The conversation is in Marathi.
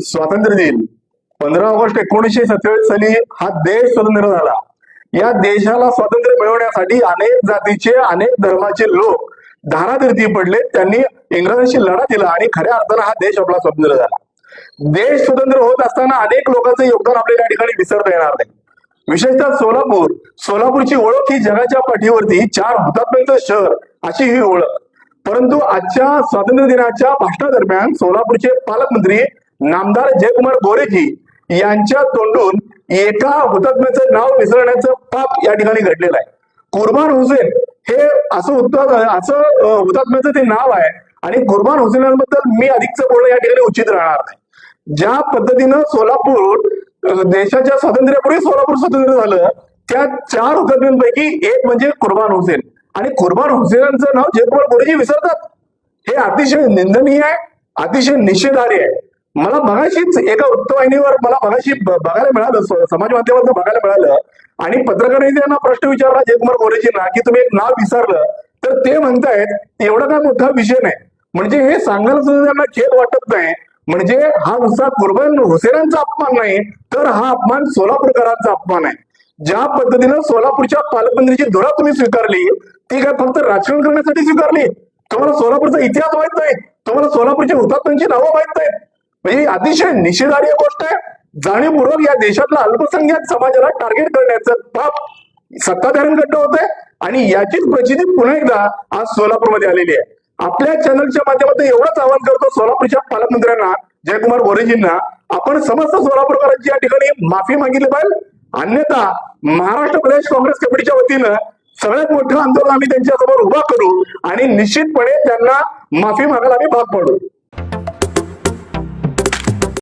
स्वातंत्र्य दिन पंधरा ऑगस्ट एकोणीसशे सत्तेचाळीस साली हा देश स्वतंत्र झाला. या देशाला स्वातंत्र्य मिळवण्यासाठी अनेक जातीचे अनेक धर्माचे लोक धारातीर्थी पडले. त्यांनी इंग्रजांशी लढा दिला आणि खऱ्या अर्थानं हा देश आपला स्वतंत्र झाला. देश स्वतंत्र होत असताना अनेक लोकांचं योगदान आपल्या या ठिकाणी विसरता येणार नाही. विशेषतः सोलापूर. सोलापूरची ओळख ही जगाच्या पाठीवरती चार हुतात्म्यांचं शहर अशी ही ओळख. परंतु आजच्या स्वातंत्र्य दिनाच्या भाषणादरम्यान सोलापूरचे पालकमंत्री नामदार जयकुमार गोरेजी यांच्या तोंडून एका हुतात्म्याचं नाव विसरण्याचं पाप या ठिकाणी घडलेलं आहे. कुर्बान हुसेन हे असं उत्तर असं हुतात्म्याचं ते नाव आहे आणि कुर्बान हुसेनांबद्दल मी अधिकचं बोलणं या ठिकाणी उचित राहणार नाही. ज्या पद्धतीनं सोलापूर देशाच्या स्वातंत्र्यापूर्वी सोलापूर स्वतंत्र झालं त्या चार हुतात्म्यांपैकी एक म्हणजे कुर्बान हुसेन. आणि कुर्बान हुसेनांचं नाव जयकुमार गोरेजी विसरतात. हे अतिशय निंदनीय आहे अतिशय निषेधार्य आहे. मला मगाशीच एका वृत्तवाहिनीवर मला मगाशी बघायला मिळालं समाज माध्यमातून बघायला मिळालं. आणि पत्रकारांनी त्यांना प्रश्न विचारला जयकुमार गोरेजींना की तुम्ही एक नाव विसरलं. तर ते म्हणतायत एवढा काय मोठा विषय नाही. म्हणजे हे सांगायला सुद्धा त्यांना खेद वाटत नाही. म्हणजे हा नुसता कुर्बान हुसेनांचा अपमान नाही तर हा अपमान सोलापूरकरांचा अपमान आहे. ज्या पद्धतीनं सोलापूरच्या पालकमंत्रीची धुरा तुम्ही स्वीकारली ती काय फक्त राजकारण करण्यासाठी स्वीकारली? तुम्हाला सोलापूरचा इतिहास माहीत नाही. तुम्हाला सोलापूरच्या हुतात्म्यांची नावं माहीत नाहीत. म्हणजे ही अतिशय निषेधार्ह गोष्ट आहे. जाणीवपूर्वक या देशातल्या अल्पसंख्याक समाजाला टार्गेट करण्याचं पाप सत्ताधाऱ्यांकडनं होत आहे आणि याचीच प्रचिती पुन्हा एकदा आज सोलापूरमध्ये आलेली आहे. आपल्या चॅनलच्या माध्यमातून एवढंच आवाहन करतो सोलापूरच्या पालकमंत्र्यांना जयकुमार गोरेजींना आपण समस्त सोलापूरकरांची या ठिकाणी माफी मागितली पाहिजे. अन्यथा महाराष्ट्र प्रदेश काँग्रेस कमिटीच्या वतीनं सगळ्यात मोठं आंदोलन आम्ही त्यांच्यासमोर उभा करू आणि निश्चितपणे त्यांना माफी मागायला आम्ही भाग पडू.